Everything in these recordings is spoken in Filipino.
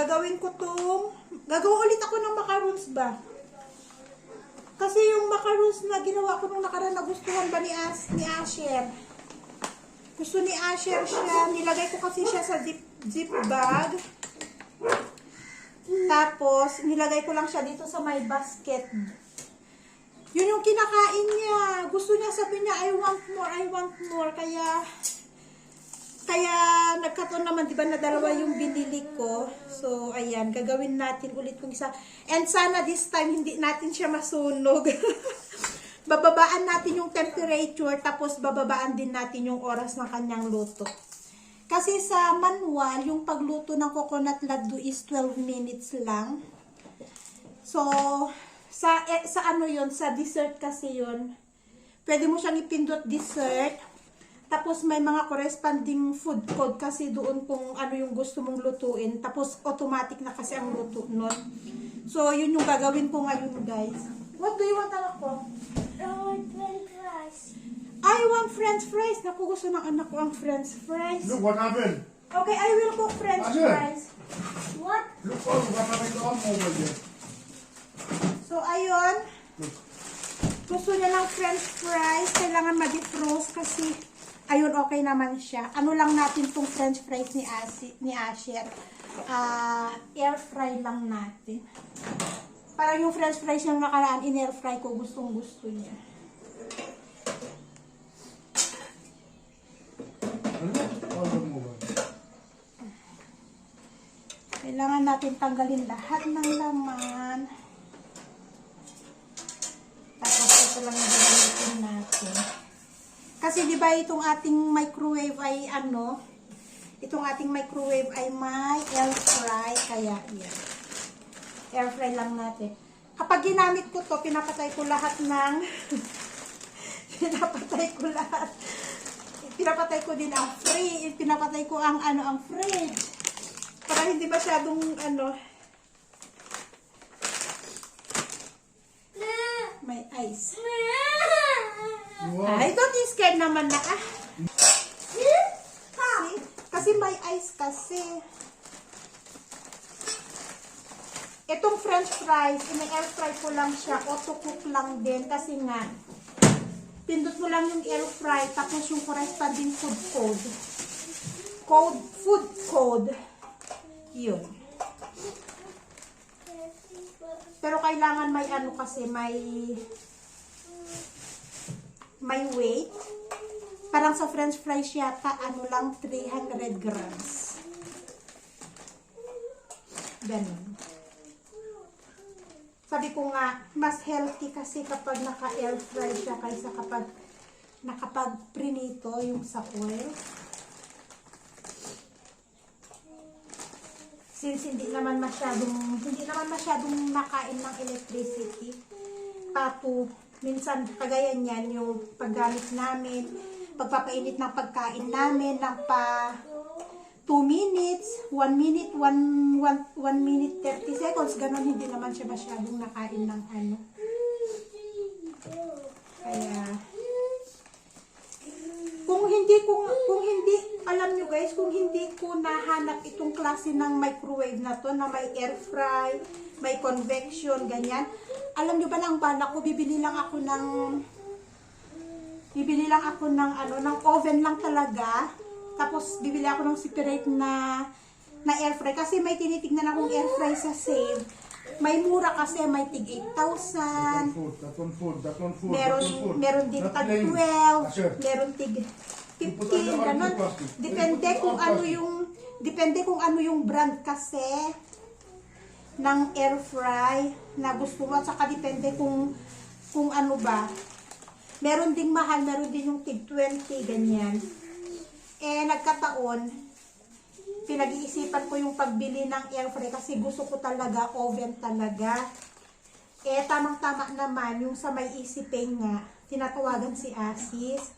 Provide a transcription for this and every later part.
gagawin ko tong, gagawa ulit ako ng macarons ba? Kasi yung macarons na ginawa ko nung nakaraan, nagustuhan ba ni, As, ni Asher? Gusto ni Asher siya, nilagay ko kasi siya sa zip, zip bag. Tapos, nilagay ko lang siya dito sa my basket. Yun yung kinakain niya. Gusto niya sabi niya, I want more, I want more. Kaya, kaya nagkataon naman, di ba, na dalawa yung binili ko. So, ayan, gagawin natin ulit kung isa. And sana this time, hindi natin siya masunog. bababaan natin yung temperature, tapos bababaan din natin yung oras ng kanyang luto. Kasi sa manual, yung pagluto ng coconut laddu is 12 minutes lang. So, sa eh, sa ano yon sa dessert kasi yon pwede mo siyang ipindot dessert tapos may mga corresponding food code kasi doon kung ano yung gusto mong lutuin tapos automatic na kasi ang luto nun so yun yung gagawin ko ngayon guys what do you want anak ko? I want french fries. I want french fries naku gusto ng anak ko ang french fries Look what happened. okay I will cook french Asher. fries What? Look oh, what happened to Amma over there. So, ayun. Gusto niya ng french fries. Kailangan ma-defrost kasi ayun, okay naman siya. Ano lang natin tong french fries ni, Asi, ni Asher. Ah, air fry lang natin. Parang yung french fries yung nakaraan, in-air fry ko, gustong gusto niya. Kailangan natin tanggalin lahat ng laman. Tapos ito lang yung gagamitin natin. Kasi di ba itong ating microwave ay ano, itong ating microwave ay may air fry, kaya yan. Air fry lang natin. Kapag ginamit ko to, pinapatay ko lahat ng, pinapatay ko lahat. Pinapatay ko din ang free, pinapatay ko ang ano, ang fridge para hindi masyadong ano may ice. You? Ay, don't be scared naman na ah. See? Kasi may ice kasi. Itong french fries, ina-air fry ko lang siya, auto cook lang din kasi nga pindot mo lang yung air fry tapos yung corresponding food code. Code, food code. Yun. Pero kailangan may ano kasi, may may weight. Parang sa french fries yata, ano lang, 300 grams. Ganun. Sabi ko nga, mas healthy kasi kapag naka-air fry siya kaysa kapag nakapag prinito yung sa oil. since hindi naman masyadong hindi naman masyadong nakain ng electricity pato minsan kagaya niyan yung paggamit namin pagpapainit ng pagkain namin ng pa 2 minutes 1 minute 1 1 1 minute 30 seconds. Ganun hindi naman siya masyadong nakain ng ano. Kaya kung hindi kung kung hindi alam nyo guys kung hindi ko nahanap itong klase ng microwave na to na may air fry may convection ganyan alam nyo ba lang bala ko bibili lang ako ng bibili lang ako ng ano ng oven lang talaga. Tapos bibili ako ng separate na na air fry kasi may tinitignan akong air fry sa sale. May mura kasi may tig 8,000 Food, that one food, that one food, Meron, meron din tag plain. 12, Asher, meron tig You put on the 15, ganun. Depende kung ano yung, depende kung ano yung brand kasi ng air fry na gusto mo. At saka depende kung, kung ano ba. Meron ding mahal, meron din yung tig 20, ganyan. Eh, nagkataon, pinag-iisipan ko yung pagbili ng air fry kasi gusto ko talaga, oven talaga. Eh, tamang-tama naman, yung sa may isipin nga, tinatawagan si Asis.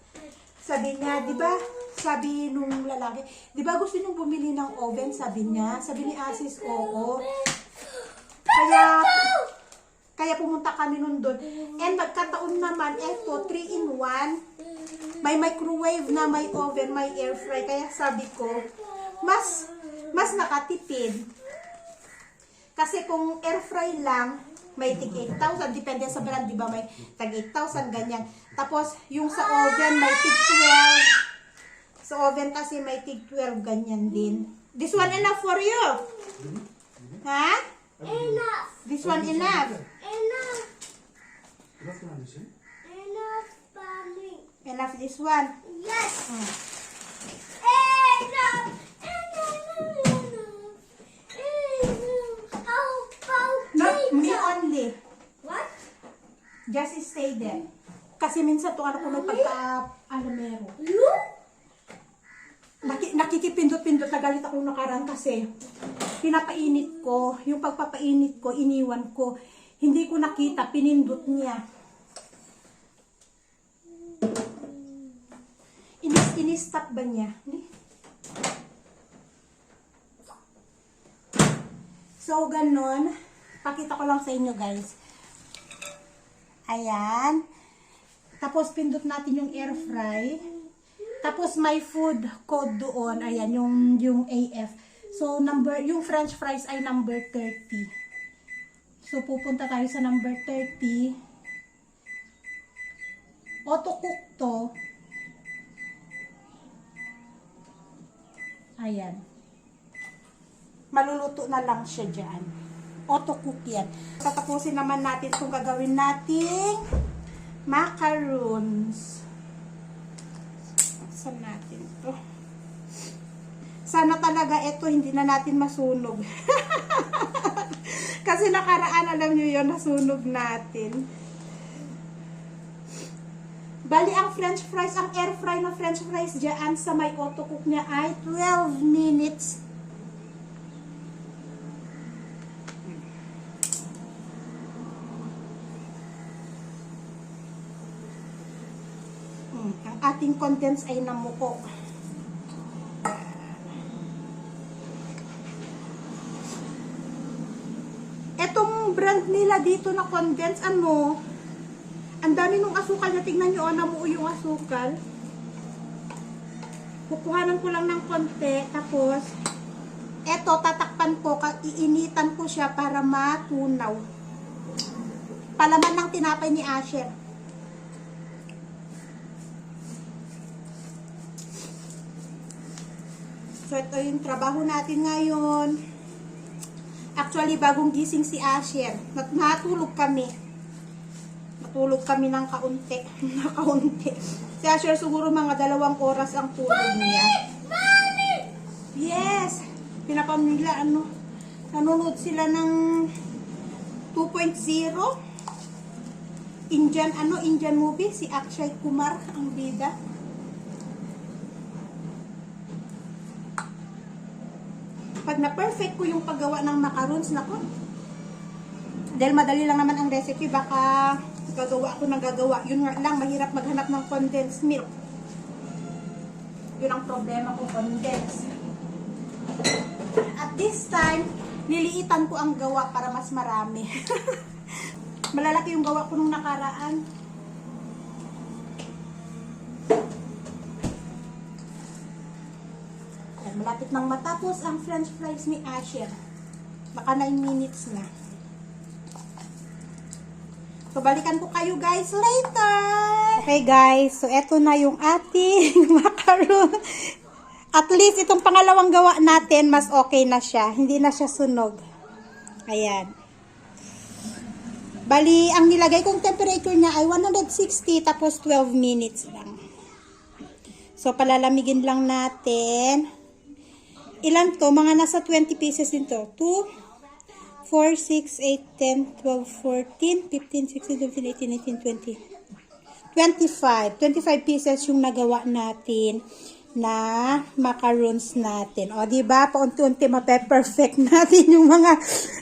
Sabi niya, di ba, sabi nung lalaki, di ba gusto niyong bumili ng oven? Sabi niya, sabi ni Asis, oo. Kaya, kaya pumunta kami nun doon. And nagkataon naman, eto, 3 in 1. May microwave na, may oven, may air fry. Kaya sabi ko, mas, mas nakatipid. Kasi kung air fry lang, may tig 8,000. Depende sa brand, di ba? May tag 8,000, ganyan. Tapos, yung sa oven, may tig 12. Sa oven kasi may tig 12, ganyan din. This one enough for you? Ha? Enough. This one enough? Enough. Enough na this, eh? Enough for me. Enough this one? Yes. Hmm. Enough. Enough. Enough. How about Not me pizza? only. What? Just stay there. Kasi minsan to ano ko may pagka alamero. You? Naki, nakikipindot-pindot na galit ako nakaraan kasi pinapainit ko, yung pagpapainit ko, iniwan ko. Hindi ko nakita, pinindot niya. Inis, in-stop ba niya? So, ganon. Pakita ko lang sa inyo, guys. Ayan. Tapos, pindot natin yung air fry. Tapos may food code doon. Ayan, yung, yung AF. So, number, yung french fries ay number 30. So, pupunta tayo sa number 30. Auto cook to. Ayan. Maluluto na lang siya dyan. Auto cook yan. Tatapusin naman natin kung gagawin nating macaroons. Saan natin to? Sana talaga ito hindi na natin masunog. Kasi nakaraan, alam nyo yun, nasunog natin. Bali, ang french fries, ang air fry na french fries dyan sa may auto cook niya ay 12 minutes. Hmm, ang ating contents ay namuko. Etong brand nila dito na condense, ano, ang dami nung asukal na tingnan nyo, oh, namuo yung asukal. Kukuhanan ko lang ng konti, tapos, eto, tatakpan ko, iinitan ko siya para matunaw. Palaman ng tinapay ni Asher. So, ito yung trabaho natin ngayon. Actually, bagong gising si Asher. Natulog kami. Natulog kami ng kaunti. na kaunti. Si Asher siguro mga dalawang oras ang tulog niya. Mommy! Yes! Pinapanood nila, ano, nanonood sila ng 2.0. Indian, ano, Indian movie. Si Akshay Kumar, ang bida. Pag na-perfect ko yung paggawa ng macarons, nako. Dahil madali lang naman ang recipe, baka gagawa ako ng gagawa. Yun lang, mahirap maghanap ng condensed milk. Yun ang problema ko, condensed. At this time, liliitan ko ang gawa para mas marami. Malalaki yung gawa ko nung nakaraan. Malapit nang matapos ang french fries ni Asher. Baka 9 minutes na. So, ko kayo guys later. Okay guys, so eto na yung ating macaron. At least itong pangalawang gawa natin, mas okay na siya. Hindi na siya sunog. Ayan. Bali, ang nilagay kong temperature niya ay 160 tapos 12 minutes lang. So, palalamigin lang natin. Ilan to? Mga nasa 20 pieces din to. 2, 4, 6, 8, 10, 12, 14, 15, 16, 17, 18, 19, 20. 25. 25 pieces yung nagawa natin na macarons natin. O, di ba? Paunti-unti mape-perfect natin yung mga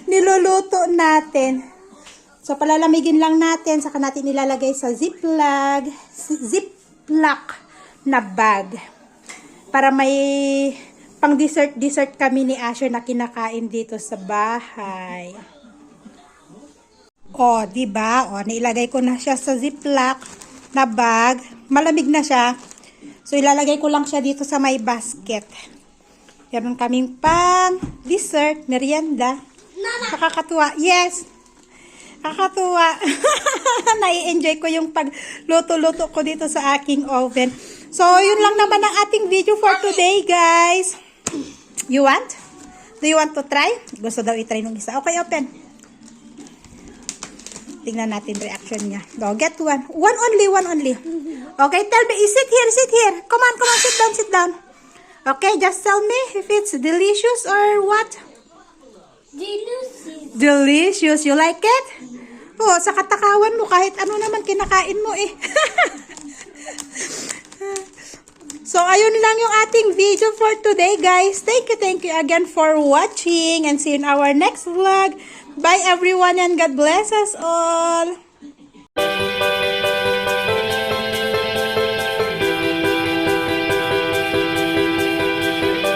niluluto natin. So, palalamigin lang natin. Saka natin ilalagay sa ziplock, ziplock na bag. Para may pang dessert dessert kami ni Asher na kinakain dito sa bahay. O, di ba? O, nilagay ko na siya sa ziplock na bag. Malamig na siya. So, ilalagay ko lang siya dito sa may basket. Meron kaming pang dessert, merienda. Nakakatuwa. Yes. Nakakatuwa. Nai-enjoy ko yung pagluto-luto ko dito sa aking oven. So, yun lang naman ang ating video for today, guys. You want? Do you want to try? Gusto daw i-try nung isa. Okay, open. Tingnan natin reaction niya. Go, get one. One only, one only. Okay, tell me. Sit here, sit here. Come on, come on, sit down, sit down. Okay, just tell me if it's delicious or what. Delusive. Delicious. You like it? Oh, sa katakawan mo, kahit ano naman kinakain mo eh. so, ayun lang yung ating video for today, guys. Thank you, thank you again for watching and see you in our next vlog. Bye, everyone, and God bless us all.